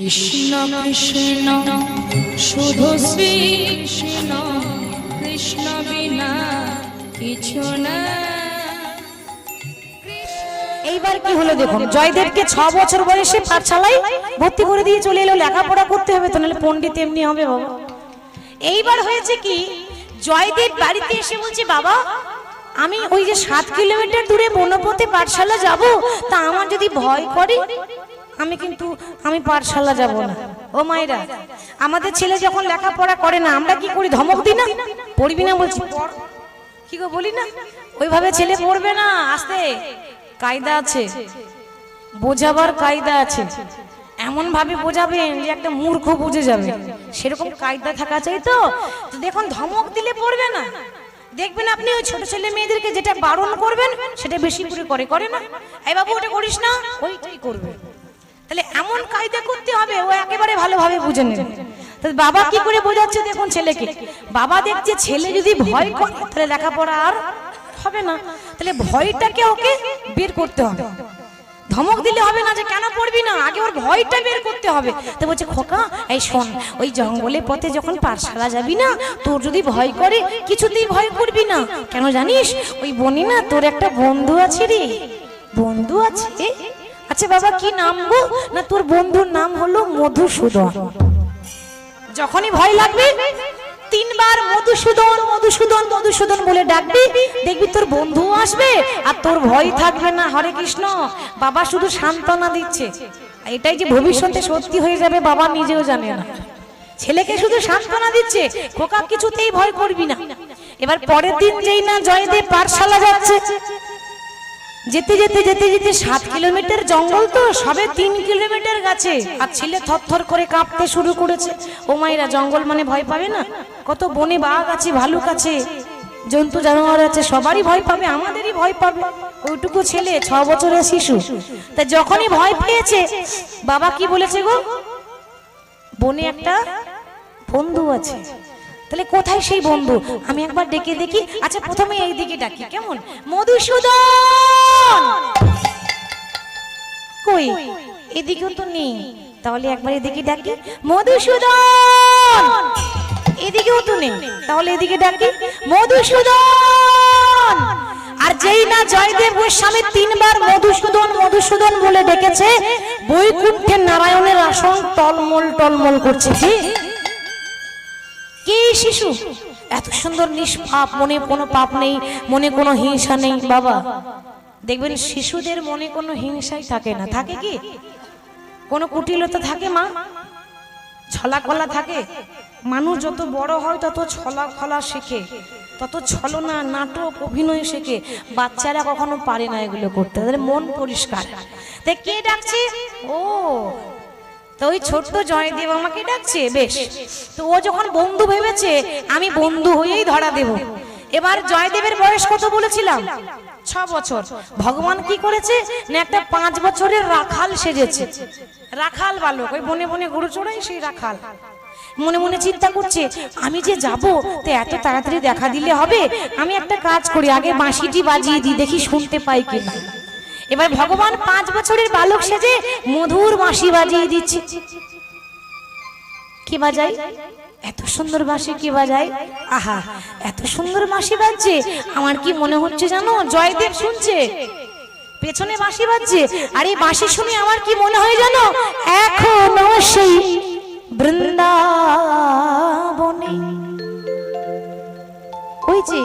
কৃষ্ণ কৃষ্ণ, শুধু শ্রী কৃষ্ণ কৃষ্ণ বিনা কিছু না। এইবার কি হলো দেখুন, জয়দেবকে ছ বছর বয়সে পাঠশালায় ভর্তি করে দিয়ে চলে এলো, লেখাপড়া করতে হবে তো, নাহলে পণ্ডিত এমনি হবে বাবা। এইবার হয়েছে কি, জয়দেব বাড়িতে এসে বলছে, বাবা, আমি ওই যে সাত কিলোমিটার দূরে বনপথে পাঠশালা যাব, তা আমার যদি ভয় করে আমি কিন্তু, আমি পাঠশালা যাব না। ও মায়েরা, আমাদের ছেলে যখন লেখাপড়া করে না, আমরা কি করি? ধমক দিই না? পড়বি না বলছি। কি গো, বলি না? ওইভাবে ছেলে পড়বে না, আস্তে। কায়দা আছে। বোঝাবার কায়দা আছে। এমন ভাবে বোঝাবেন যে একটা মূর্খ বুঝে যাবে। সেরকম কায়দা থাকা চাই তো। দেখুন, ধমক দিলে পড়বে না। দেখবেন আপনি ওই ছোট ছেলে মেয়েদেরকে যেটা বারণ করবেন, সেটা বেশি করে করে না। এই বাবু, ওটা করিস না। ওইটাই করবে। তাহলে এমন কায়দা করতে হবে, ও একেবারে ভালোভাবে বুঝে নেবে। তাহলে বাবা কি করে বোঝাচ্ছে দেখুন ছেলেকে? বাবা দেখছে ছেলে যদি ভয় করে, তাহলে লেখাপড়া আর হবে না। তাহলে ভয়টাকে ওকে বের করতে হবে। ধমক দিলে হবে না যে, কেন পড়বি না? আগে ওর ভয়টা বের করতে হবে। তো বলছে, খোকা, এই শোন, ওই জঙ্গলের পথে যখন পাঠশালা যাবি না, তোর যদি ভয় করে, কিছুতেই ভয় করবি না। কেন জানিস? ওই বনি না তোর একটা বন্ধু আছে রে। বন্ধু আছে? আচ্ছা বাবা, কি নাম গো? না, তোর বন্ধুর নাম হলো মধুসূদন। যখনই ভয় লাগবে, তিনবার মধুসূদন মধুসূদন মধুসূদন বলে ডাকবি, দেখবি তোর বন্ধু আসবে, আর তোর ভয় থাকবে না। হরে কৃষ্ণ, বাবা শুধু সান্ত্বনা দিচ্ছে। এটাই যে ভবিষ্যতে সত্যি হয়ে যাবে, বাবা নিজেও জানে না। ছেলেকে শুধু সান্ত্বনা দিচ্ছে, খোকা কিছুতেই ভয় করবি না। এবার পরের দিন যেই না জয়দেব পাঠশালা যাচ্ছে যেতে যেতে যেতে যেতে সাত কিলোমিটার জঙ্গল তো, সবে তিন কিলোমিটার গাছে। আর ছেলে থরথর করে কাঁপতে শুরু করেছে। ও মায়েরা, জঙ্গল মানে ভয় পাবে না? কত বনে বাঘ আছে, ভালুক আছে। জন্তু, জানোয়ার আছে, সবারই ভয় পাবে, আমাদেরই ভয় পাবে। ওইটুকু ছেলে, ছ বছরের শিশু। তা যখনই ভয় পেয়েছে, বাবা কি বলেছে গো? বনে একটা বন্ধু আছে। তাহলে কোথায় সেই বন্ধু? আমি একবার ডেকে দেখি। আচ্ছা প্রথমে এই দিকে ডাকি, কেমন? মধুসূদন! কই? এদিকেও তো নেই। তাহলে একবার এদিকে ডাকি। মধুসূদন! এদিকেও তো নেই। তাহলে এদিকে ডাকি। মধুসূদন! আর যেই না জয়দেব গোস্বামী তিনবার মধুসূদন মধুসূদন বলে ডেকেছে বৈকুণ্ঠের নারায়ণের আসন টলমল টলমল করছে। কি? শিশু? এত সুন্দর নিষ্পাপ, মনে কোনো পাপ নেই, মনে কোনো হিংসা নেই, বাবা। দেখবেন শিশুদের মনে কোনো হিংসাই থাকে না। থাকে কি? কোনো কুটিলতা থাকে মা? ছলা কলা থাকে? মানুষ যত বড় হয়, তত ছলা খলা শেখে, তত ছলনা, নাটক, অভিনয় শেখে। বাচ্চারা কখনো পারে না এগুলো করতে। তাদের মন পরিষ্কার। তাই কে ডাকছে? ও তো ওই ছোট্ট জয়দেব আমাকে ডাকছে, বেশ। তো ও যখন বন্ধু ভেবেছে, আমি বন্ধু হয়েই ধরা দেব। এবার জয়দেবের বয়স কত বলেছিলাম? ছ বছর। ভগবান কি করেছে? না একটা পাঁচ বছরের রাখাল সেজেছে। রাখাল বালক, ওই বনে বনে গরু চড়াই সেই রাখাল। মনে মনে চিন্তা করছে, আমি যে যাব, তো এত তাড়াতাড়ি দেখা দিলে হবে? আমি একটা কাজ করি, আগে বাঁশিটি বাজিয়ে দিই, দেখি শুনতে পাই কিনা। এবার ভগবান পাঁচ বছরের বালক সেজে মধুর বাঁশি বাজিয়ে দিচ্ছে। কি বাজাই এত সুন্দর বাঁশি কি বাজাই আহা, এত সুন্দর বাঁশি বাজছে। আমার কি মনে হচ্ছে জানো? জয়দেব শুনছে। পেছনে বাঁশি বাজছে। আর এই বাঁশি শুনে আমার কি মনে হয় জানো? এখনও সেই বৃন্দাবনে। ওই যে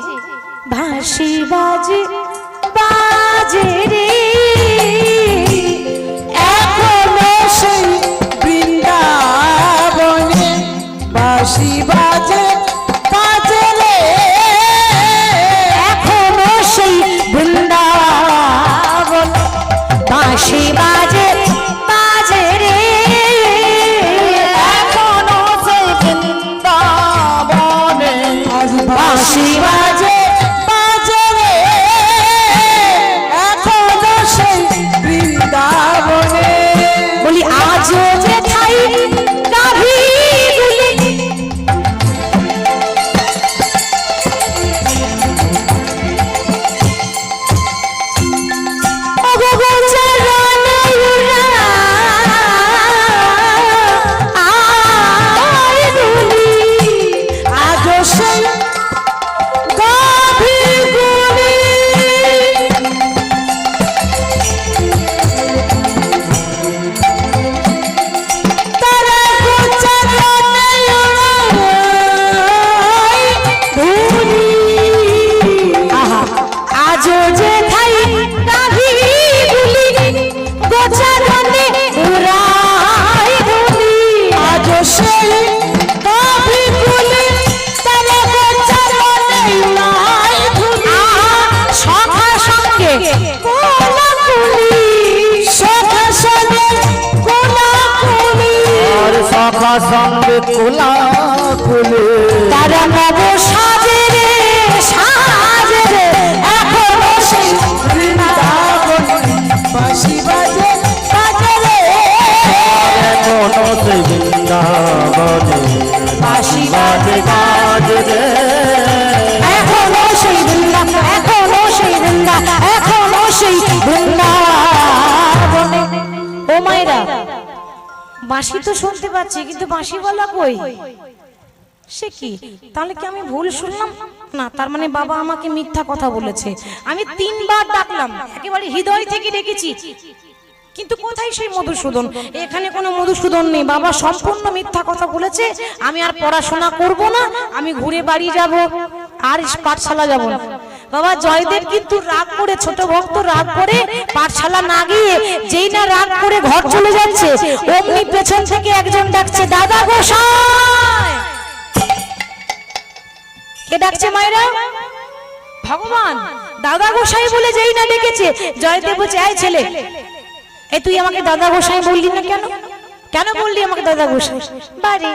বাঁশি বাজে। বাজে রে। সঙ্গে কোলা কুলে তারা নব সাজে রে সাজে রে এখনও সেই বাঁশি বাজে বাজে রে। এখনও সেই বৃন্দাবনে বাঁশি বাজে। বাজে রে। এখনও সেই বৃন্দা এখনও সেই বৃন্দা এখনও সেই বৃন্দাবনে ও মায়েরা বাঁশি তো শুনতে পাচ্ছি, কিন্তু বাঁশি বলা কই? সে কি? তাহলে কি আমি ভুল শুনলাম? না, তার মানে বাবা আমাকে মিথ্যা কথা বলেছে। আমি তিনবার ডাকলাম, একেবারে হৃদয় থেকে ডেকেছি। কিন্তু কোথায় সেই মধুসূদন? এখানে কোনো মধুসূদন নেই। বাবা সম্পূর্ণ মিথ্যা কথা বলেছে, আমি আর পড়াশোনা করব না, আমি ঘুরে বাড়ি যাব, আর পাঠশালা যাব না। বাবা, জয়দেব কিন্তু রাগ করে, ছোট ভক্ত রাগ করে, পাঠশালা না গিয়ে যেই না রাগ করে ঘর চলে যাচ্ছে, অমনি পেছন থেকে একজন ডাকছে, দাদা গোসাই! কে ডাকছে মায়েরা? ভগবান! দাদা গোসাই বলে যেই না ডেকেছে, জয়দেব বলছে, এই ছেলে এ তুই আমাকে দাদা গোসাই বললি না কেন? কেন বললি আমাকে দাদা গোসাই? বাড়ি।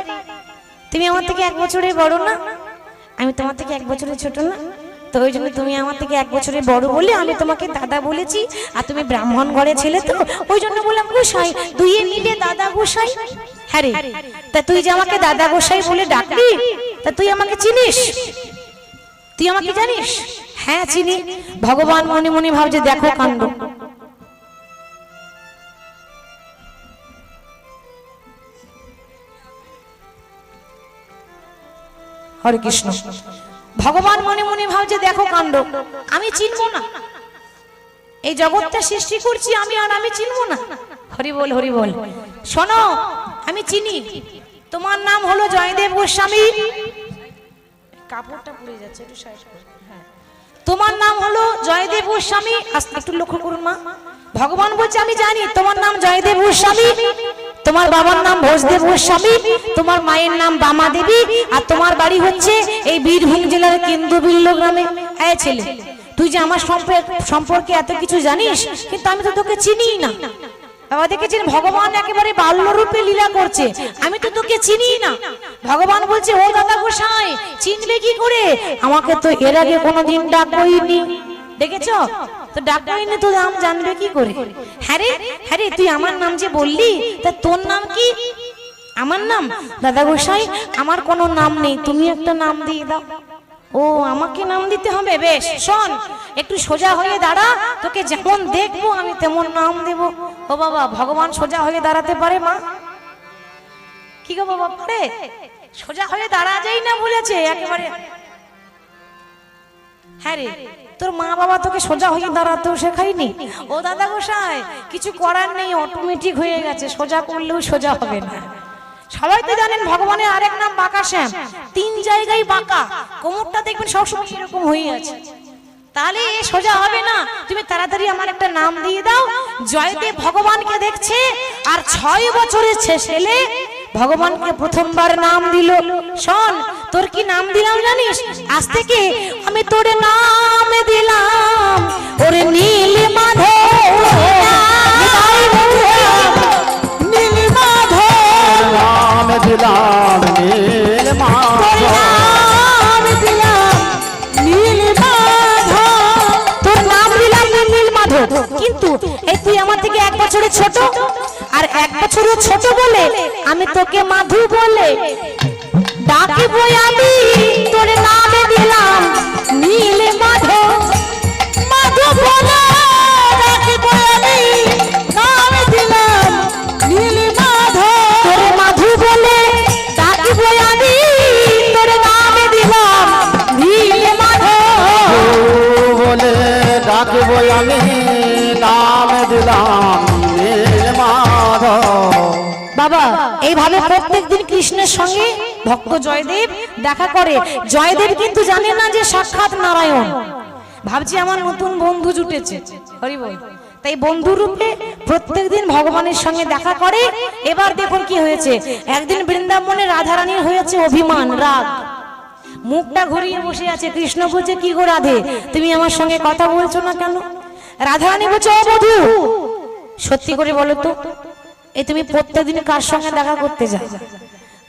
তুমি আমার থেকে এক বছরের বড় না? আমি তোমার থেকে এক বছরের ছোট না? তো ওই জন্য তুমি আমার থেকে এক বছরের বড় বলে আমি তোমাকে দাদা বলেছি, আর তুমি ব্রাহ্মণ ঘরে ছেলে তো, ওই জন্য বললাম, গোসাই, তুই মিলে দাদা গোসাই। হ্যাঁ রে, তা তুই যে আমাকে দাদা গোসাই বলে ডাকলি, তা তুই আমাকে চিনিস? তুই আমাকে জানিস? হ্যাঁ চিনি। ভগবান মনে মনে ভাব যে দেখো কাণ্ড। হরে কৃষ্ণ। ভগবান মনে মনে ভাবছে দেখো কাণ্ড আমি চিনবো না। এই জগৎটা সৃষ্টি করছি আমি আর আমি চিনবো না। হরি বল হরি বল। শোনো আমি চিনি। তোমার নাম হলো জয়দেব গোস্বামী। কাপড়টা পুড়ে যাচ্ছে একটু। হ্যাঁ। তোমার নাম হলো জয়দেব গোস্বামী। আস্তে একটু লক্ষ্য করুন মা। ভগবান বলছে আমি জানি তোমার নাম জয়দেব গোস্বামী। তোমার বাবার নাম ভোজদেব গোস্বামী, তোমার মায়ের নাম বামা দেবী, আর তোমার বাড়ি হচ্ছে এই বীরভূম জেলার কেন্দ্রবিল্ল গ্রামে। এই ছেলে, তুই যে আমার সম্পর্কে এত কিছু জানিস, কিন্তু আমি তো তোকে চিনিই না। ভগবান একেবারে বাল্য রূপে লীলা করছে, আমি তো তোকে চিনি না। ভগবান বলছে, ও দাদা গোসাই, চিনবে কি করে? আমাকে তো এর আগে কোনোদিন ডাকইনি দেখেছ? তো ডাকইনি তো নাম জানবে কি করে? হ্যাঁ রে হ্যাঁ রে, তুই আমার নাম যে বললি, তা তোর নাম কি? আমার নাম? দাদা গোসাই, আমার কোনো নাম নেই, তুমি একটা নাম দিয়ে দাও। ও, আমাকে নাম দিতে হবে? বেশ, শোন, একটু সোজা হয়ে দাঁড়া, তোকে যেমন দেখব আমি তেমন নাম দেব। ও বাবা, ভগবান সোজা হয়ে দাঁড়াতে পারে, মা? কি গো বাবা পারে সোজা হয়ে দাঁড়া যাই না বলেছে, একেবারে। হ্যাঁ রে তোর মা বাবা তোকে সোজা হয়ে দাঁড়াতেও শেখায়নি? ও দাদা গোসাই, কিছু করার নেই অটোমেটিক হয়ে গেছে, সোজা করলেও সোজা হবে না। সবাই তো জানেন ভগবানের আরেক নাম বাঁকা শ্যাম। তিন জায়গায় বাঁকা, কোমরটা দেখবেন সবসময় এরকম হয়ে আছে। তাহলে এ সোজা হবে না। তুমি তাড়াতাড়ি আমার একটা নাম দিয়ে দাও। জয়দেব ভগবানকে দেখছে, আর ছয় বছরের ছেলে ভগবানকে প্রথমবার নাম দিল। শোন, তোর কি নাম দিলাম জানিস? আজ থেকে আমি তোর নাম দিলাম। ওরে নীল দিলাম নীল তোর নাম দিলাম নীল মাধব। কিন্তু এই তুই আমার থেকে এক বছরের ছোট? আর এক বছরের ছোট বলে আমি তোকে মাধু বলে ডাকিব আমি, তোর নামে দিলাম নীল মাধু ভক্ত জয়দেব দেখা করে। জয়দেব কিন্তু জানে না যে সাক্ষাৎ নারায়ণ। ভাবছি আমার নতুন বন্ধু জুটেছে। তাই বন্ধু রূপে প্রত্যেকদিন ভগবানের সঙ্গে দেখা করে। এবার দেখুন কি হয়েছে। একদিন বৃন্দাবনে রাধারানীর হয়েছে অভিমান, রাগ। মুখটা ঘুরিয়ে বসে আছে, কৃষ্ণ বলছে, কি গো রাধে, তুমি আমার সঙ্গে কথা বলছো না কেন? রাধারানী বলছে, ও বধু, সত্যি করে বলো তো এই তুমি প্রত্যেকদিন কার সঙ্গে দেখা করতে যাও?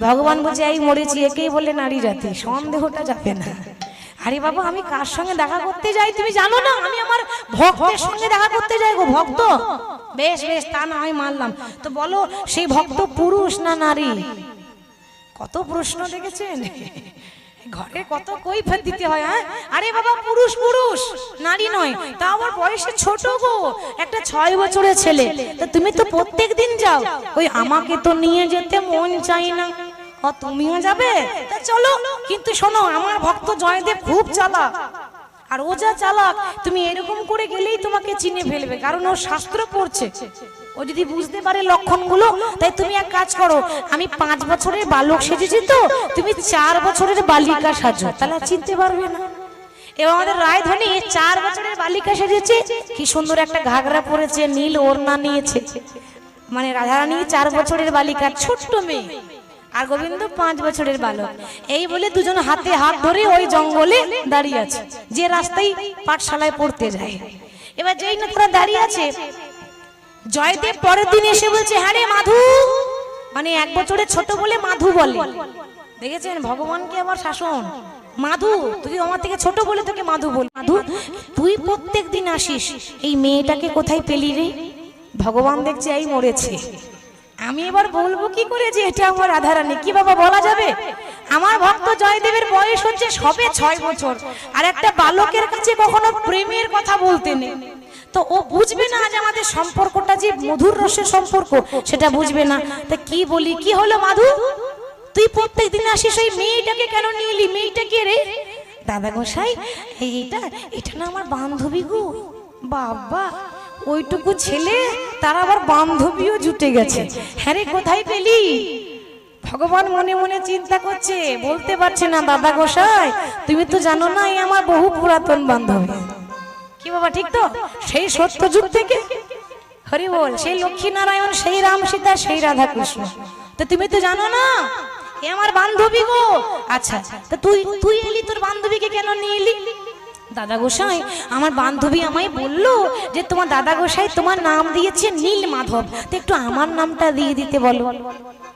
ভগবান বলছে, এই মরেছি, একেই বলে নারী জাতি, সন্দেহটা যাবে না। আরে বাবা, আমি কার সঙ্গে দেখা করতে যাই? তুমি জানো না, আমি আমার ভক্তের সঙ্গে দেখা করতে যাই গো, ভক্ত। বেশ বেশ, তা না, আমি মানলাম। তো বলো, সেই ভক্ত পুরুষ না নারী? কত প্রশ্ন দেখেছেন? ঘরে কত কই কৈফত দিতে হয় হ্যাঁ? আরে বাবা, পুরুষ পুরুষ, নারী নয়। তা আমার বয়সে ছোট গো, একটা ছয় বছরের ছেলে। তা তুমি তো প্রত্যেক দিন যাও, ওই আমাকে তো নিয়ে যেতে মন চাই না। তুমিও যাবে? তা চলো, কিন্তু শোনো, আমার ভক্ত জয়দেব খুব চালাক। আর ও যা চালাক, তুমি এরকম করে গেলেই তোমাকে চিনে ফেলবে, কারণ ও শাস্ত্র পড়ছে। ও যদি বুঝতে পারে লক্ষণগুলো, তাই তুমি এক কাজ করো, আমি পাঁচ বছরের বালক সেজেছি তো, তুমি চার বছরের বালিকা সাজো, তাহলে চিনতে পারবে না। এবং আমাদের রায়ধনী চার বছরের বালিকা সেজেছে, কি সুন্দর একটা ঘাগরা পরেছে, নীল ওড়না নিয়েছে। মানে রাধারানী চার বছরের বালিকা ছোট্ট মেয়ে। আর গোবিন্দ পাঁচ বছরের বালক। এই বলে দুজন হাতে হাত ধরে ওই জঙ্গলে দাঁড়িয়ে আছে। যে রাস্তায় পাঠশালায় পড়তে যায়। এবার যেই না তারা দাঁড়িয়ে আছে জয়দেব পরের দিন এসে বলছে হ্যাঁ রে মাধু। মানে এক বছরের ছোট বলে মাধু বলে। দেখেছেন? ভগবানকে আমার শাসন? মাধু তুই আমার থেকে ছোট বলে তোকে মাধু বল। মাধু তুই প্রত্যেক দিন আসিস। এই মেয়েটাকে কোথায় পেলি রে? ভগবান দেখছে এই মরেছে। আমি এবার বলব কি করে যে এটা আমার রাধারানী? কি বাবা, বলা যাবে? আমার ভক্ত জয়দেবের বয়স হচ্ছে সবে ছয় বছর, আর একটা বালকের কাছে কখনো প্রেমের কথা বলতে নেই। তো ও বুঝবে না আজ আমাদের সম্পর্কটা যে মধুর রসের সম্পর্ক, সেটা বুঝবে না। তা কি বলি? কি হলো মাধু? তুই প্রত্যেক দিন আসিস ওই মেয়েটাকে কেন নিয়ে এলি? মেয়েটা কে রে? দাদা গোসাই এইটা, এটা না আমার বান্ধবী গো। বাবা ওইটুকু ছেলে, তার আবার বান্ধবীও জুটে গেছে। হ্যাঁ রে, কোথায় পেলি? ভগবান মনে মনে চিন্তা করছে, বলতে পারছে না, দাদা গোসাই, তুমি তো জানো না এই আমার বহু পুরাতন বান্ধবী। কি বাবা, ঠিক তো? সেই সত্য যুগ থেকে? হরি বল, সেই লক্ষ্মী নারায়ণ সেই রাম সীতা, সেই রাধা কৃষ্ণ তো তুমি তো জানো না, এ আমার বান্ধবী গো। আচ্ছা তো তুই তুই এলি, তোর বান্ধবীকে কেন নিয়ে এলি? দাদা গোসাই, আমার বান্ধবী আমায় বলল যে তোমার দাদা গোসাই তোমার নাম দিয়েছে নীল মাধব। তো একটু আমার নামটা দিয়ে দিতে বলো।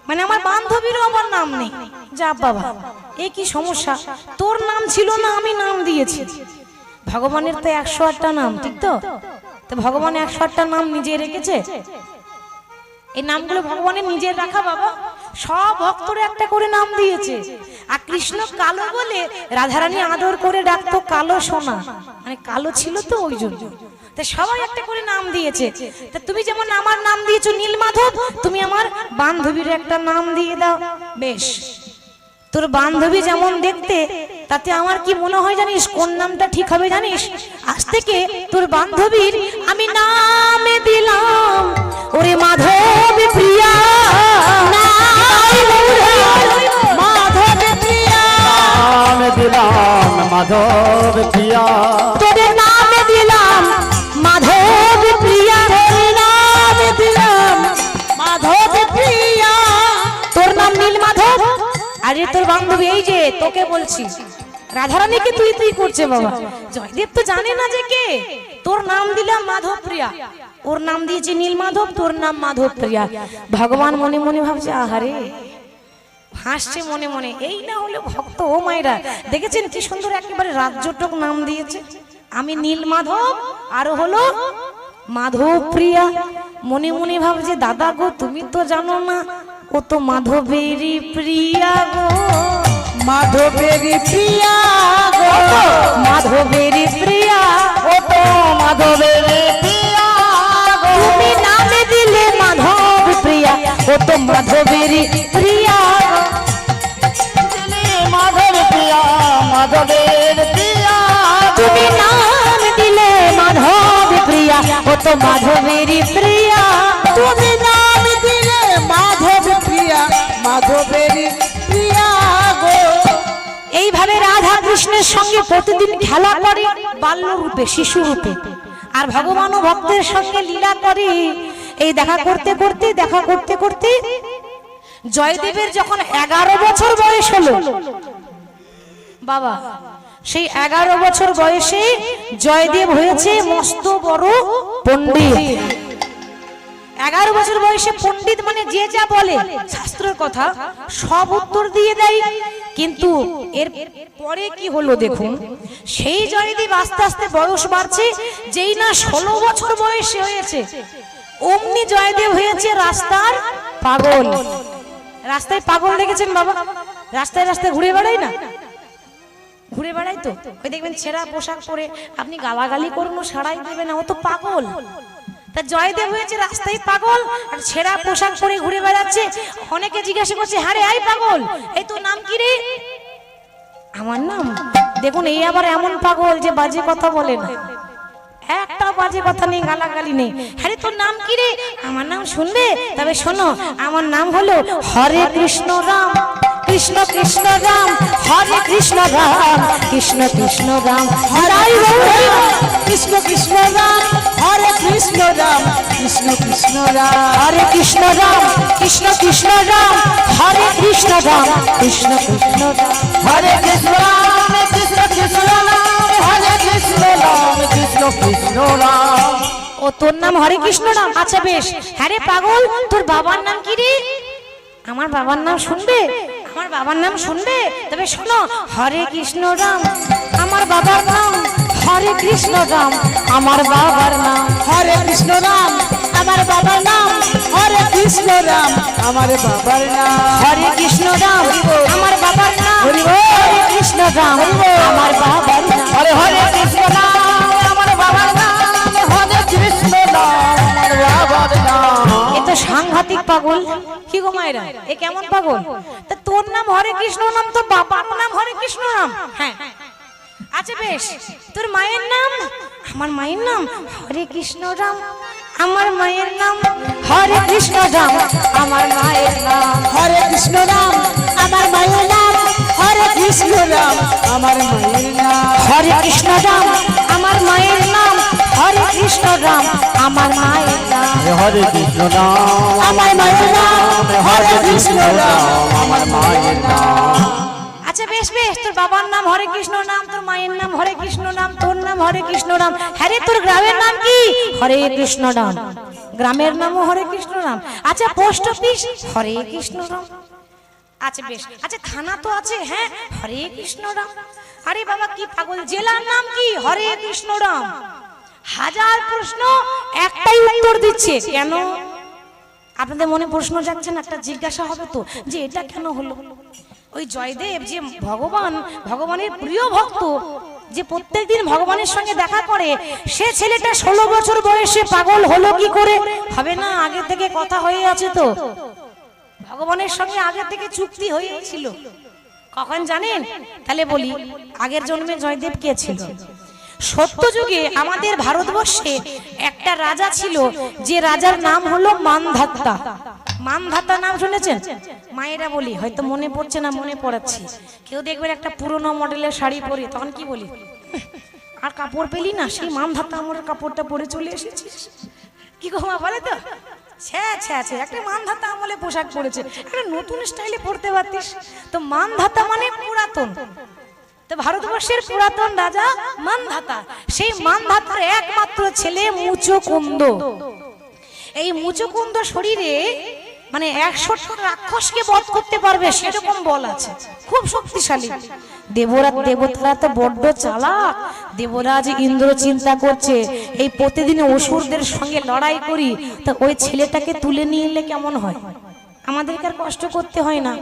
মানে আমার বান্ধবীরও আমার নাম নেই। যা বাবা, এ কি সমস্যা? তোর নাম ছিল না, আমি নাম দিয়েছি। ভগবানের তো একশো আটটা নাম, ঠিক তো? তো ভগবান একশো আটটা নাম নিজে রেখেছে? এই নামগুলো ভগবানের নিজের রাখা বাবা। সব ভক্তরা একটা করে নাম দিয়েছে। আর কৃষ্ণ কালো বলে রাধারানী আদর করে ডাকতো কালো সোনা। মানে কালো ছিল তো ওই জন্য। সবাই একটা করে নাম দিয়েছে। তা তুমি যেমন আমার নাম দিয়েছ নীলমাধব, তুমি আমার বান্ধবীর একটা নাম দিয়ে দাও। বেশ। তোর বান্ধবী যেমন দেখতে, তাতে আমার কি মনে হয় জানিস? কোন নামটা ঠিক হবে জানিস? আজ থেকে তোর বান্ধবীর আমি নামে দিলাম। ওরে মাধব প্রিয়া। মাধব প্রিয়া। তোদের নামে দিলাম। মাধব প্রিয়া নামে দিলাম। মাধব প্রিয়া। তোর নাম নীল মাধব? আরে তোর বান্ধবী, এই যে তোকে বলছি। রাধারানীকে তুই তুই করছে বাবা? জয়দেব তো জানে না যে কে। তোর নাম দিলাম মাধব প্রিয়া। ওর নাম দিয়েছে নীল মাধব, তোর নাম মাধব প্রিয়া। ভগবান মনে মনে ভাবছে, আহারে। হাসছে মনে মনে এই না হলে ভক্ত ও মায়েরা দেখেছেন কি সুন্দর একেবারে রাজ্যটক নাম দিয়েছে? আমি নীল মাধব আর হলো মাধব প্রিয়া মনে মনে ভাবছে দাদা গো তুমি তো জানো না ও তো মাধবেরই প্রিয়া গো। মাধবেরি প্রিয়া গো। মাধবেরই প্রিয়া ও তো মাধবের প্রিয়া গো। তুমি নামে দিলে মাধব প্রিয়া ও তো মাধবেরই প্রিয়া। মাধবেরই প্রিয়া। তুমি নাম দিলে মাধব প্রিয়া মাধবেরি প্রিয়া গো। এইভাবে রাধা কৃষ্ণের সঙ্গে প্রতিদিন খেলা করে বাল্য রূপে শিশু রূপে আর ভগবান ও ভক্তের সঙ্গে লীলা করে। এই দেখা করতে করতে দেখা করতে করতে জয়দেবের যখন এগারো বছর বয়স হলো বাবা সেই এগারো বছর বয়সে জয়দেব হয়েছে মস্ত বড় পণ্ডিত। এগারো বছর বয়সে পণ্ডিত মানে যে যা বলে, শাস্ত্রের কথা, সব উত্তর দিয়ে দেয়। কিন্তু এর পরে কি হলো দেখুন, সেই জয়দীপ আস্তে আস্তে বয়স বাড়ছে, যেই না ষোলো বছর বয়সে হয়েছে, অমনি জয়দেব হয়েছে রাস্তার পাগল। রাস্তায় পাগল দেখেছেন বাবা? রাস্তায় রাস্তায় ঘুরে বেড়াই না? ঘুরে বেড়াই তো? ওই দেখবেন ছেঁড়া পোশাক পরে আপনি গালাগালি করুন সারাই দেবে না ও তো পাগল। তা জয়দেব হয়েছে রাস্তায় পাগল, আর ছেঁড়া পোশাক পরে ঘুরে বেড়াচ্ছে। অনেকে জিজ্ঞাসা করছে, হারে আই পাগল, এই তোর নাম কি রে? আমার নাম? দেখুন, এই আবার এমন পাগল যে বাজে কথা বলে না। একটা বাজে কথা নেই, গালাগালি নেই। হ্যাঁ তোর নাম কি রে? আমার নাম শুনবে? তবে শোনো, আমার নাম হলো হরে কৃষ্ণ রাম। কৃষ্ণ কৃষ্ণ রাম হরে কৃষ্ণ রাম কৃষ্ণ কৃষ্ণ রাম হরাই কৃষ্ণ কৃষ্ণ রাম হরে কৃষ্ণ রাম কৃষ্ণ কৃষ্ণ রাম হরে কৃষ্ণ রাম কৃষ্ণ কৃষ্ণ রাম হরে কৃষ্ণ রাম কৃষ্ণ কৃষ্ণ রাম হরে কৃষ্ণ রাম কৃষ্ণ কৃষ্ণ রাম হরে কৃষ্ণ রাম কৃষ্ণ কৃষ্ণ রাম ও তোর নাম হরে কৃষ্ণ রাম আচ্ছা বেশ হ্যাঁ রে পাগল তোর বাবার নাম কি রে আমার বাবার নাম শুনবে আমার বাবার নাম শুনবে? তবে শোনো হরে কৃষ্ণ রাম। আমার বাবার নাম হরে কৃষ্ণ রাম। আমার বাবার নাম হরে কৃষ্ণ রাম। আমার বাবার নাম হরে কৃষ্ণ রাম। আমার বাবার নাম হরে কৃষ্ণ রাম। আমার বাবার নাম হরে কৃষ্ণ রাম। আমার বাবার নাম হরে হরে কৃষ্ণ রাম। আমার বাবার নাম হরে কৃষ্ণ রাম। আমার বাবার নাম। এ তো সাংঘাতিক পাগল। কি গো মায়েরা? এ কেমন পাগল? তা তোর নাম হরে কৃষ্ণ নাম তোর বাবার নাম হরে কৃষ্ণ নাম। হ্যাঁ। আচ্ছা বেশ, তোর মায়ের নাম? আমার মায়ের নাম হরে কৃষ্ণ রাম। আমার মায়ের নাম হরে কৃষ্ণ রাম। আমার মায়ের নাম হরে কৃষ্ণ রাম। আমার মায়ের নাম হরে কৃষ্ণ রাম। আমার মায়ের নাম হরে কৃষ্ণ রাম। আমার মায়ের নাম হরে কৃষ্ণ রাম। আমার নাম হরে কৃষ্ণ রাম আমার মায়ের নাম হরে কৃষ্ণ রাম আমার মায়ের নাম আচ্ছা বেশ বেশ তোর বাবার নাম হরে কৃষ্ণ নাম তোর মায়ের নাম হরে কৃষ্ণ নাম তোর নাম হরে কৃষ্ণ নাম হ্যাঁ রে, তোর গ্রামের নাম কি হরে কৃষ্ণ নাম গ্রামের নামও হরে কৃষ্ণ নাম আচ্ছা পোস্ট অফিস হরে কৃষ্ণ নাম আচ্ছা বেশ আচ্ছা থানা তো আছে হ্যাঁ হরে কৃষ্ণ রাম আরে বাবা কি পাগল জেলার নাম কি হরে কৃষ্ণ রাম হাজার প্রশ্ন, একটাই উত্তর দিচ্ছে। কেন? আপনাদের মনে প্রশ্ন যাচ্ছে না? একটা জিজ্ঞাসা হবে তো, যে এটা কেন হলো? ওই জয়দেব যে ভগবান, ভগবানের প্রিয় ভক্ত, যে প্রত্যেকদিন ভগবানের সঙ্গে দেখা করে, সে ছেলেটা ষোলো বছর বয়সে পাগল হলো কি করে? হবে না, আগে থেকে কথা হয়ে আছে তো। ভগবানের সঙ্গে আগে থেকে চুক্তি হয়েছিল কখন জানেন? তাহলে বলি, আগের জন্মে জয়দেব কে ছিল? সত্যযুগে আমাদের ভারতবর্ষে একটা রাজা ছিল, যে রাজার নাম হলো মানধাত্তা মানধাত্তা নাম শুনেছেন? মায়েরা বলি, হয়তো মনে পড়ছে না, মনে পড়াচ্ছি। কেউ দেখবেন একটা পুরনো মডেলের শাড়ি পরে, তখন কি বলি? আর কাপড় পেলি না? সেই মানধাত্তা আমার কাপড়টা পরে চলে এসেছিস। কি গো মা, বলে তো? ছ্যা ছ্যা ছ্যা, একটা মানধাতা আমলে পোশাক পরেছে। একটা নতুন স্টাইলে পরতে পারতিস। তো মানধাতা মানে পুরাতন। ভারতবর্ষের পুরাতন রাজা মানধাতা। সেই মানধাতার একমাত্র ছেলে মুচকুন্দ এই মুচকুন্দ শরীরে মানে একশোটা রাক্ষসকে বধ করতে পারবে, সেরকম বল আছে। খুব শক্তিশালী। দেবরাজ দেবতারা তো বড্ড চালাক। দেবরাজ ইন্দ্র চিন্তা করছে, এই প্রতিদিন অসুরদের সঙ্গে লড়াই করি, তা ওই ছেলেটাকে তুলে নিয়ে এলে কেমন হয়? আমাদেরকে আর কষ্ট করতে হয় না।